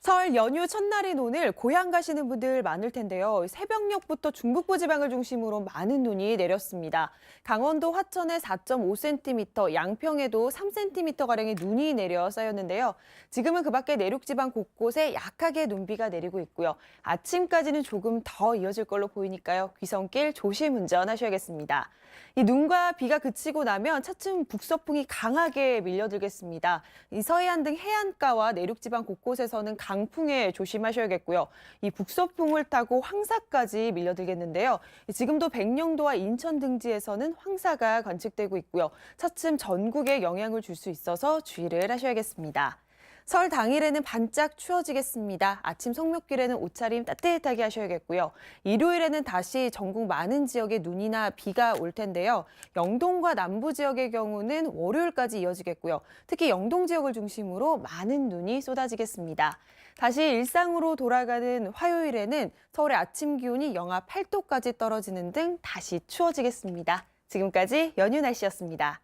설 연휴 첫날인 오늘 고향 가시는 분들 많을 텐데요. 새벽녘부터 중북부 지방을 중심으로 많은 눈이 내렸습니다. 강원도 화천에 4.5cm, 양평에도 3cm가량의 눈이 내려 쌓였는데요. 지금은 그 밖에 내륙 지방 곳곳에 약하게 눈비가 내리고 있고요. 아침까지는 조금 더 이어질 걸로 보이니까요. 귀성길 조심 운전하셔야겠습니다. 이 눈과 비가 그치고 나면 차츰 북서풍이 강하게 밀려들겠습니다. 이 서해안 등 해안가와 내륙 지방 곳곳에서는 강풍에 조심하셔야겠고요. 이 북서풍을 타고 황사까지 밀려들겠는데요. 지금도 백령도와 인천 등지에서는 황사가 관측되고 있고요. 차츰 전국에 영향을 줄 수 있어서 주의를 하셔야겠습니다. 설 당일에는 반짝 추워지겠습니다. 아침 성묘길에는 옷차림 따뜻하게 하셔야겠고요. 일요일에는 다시 전국 많은 지역에 눈이나 비가 올 텐데요. 영동과 남부 지역의 경우는 월요일까지 이어지겠고요. 특히 영동 지역을 중심으로 많은 눈이 쏟아지겠습니다. 다시 일상으로 돌아가는 화요일에는 서울의 아침 기온이 영하 8도까지 떨어지는 등 다시 추워지겠습니다. 지금까지 연휴 날씨였습니다.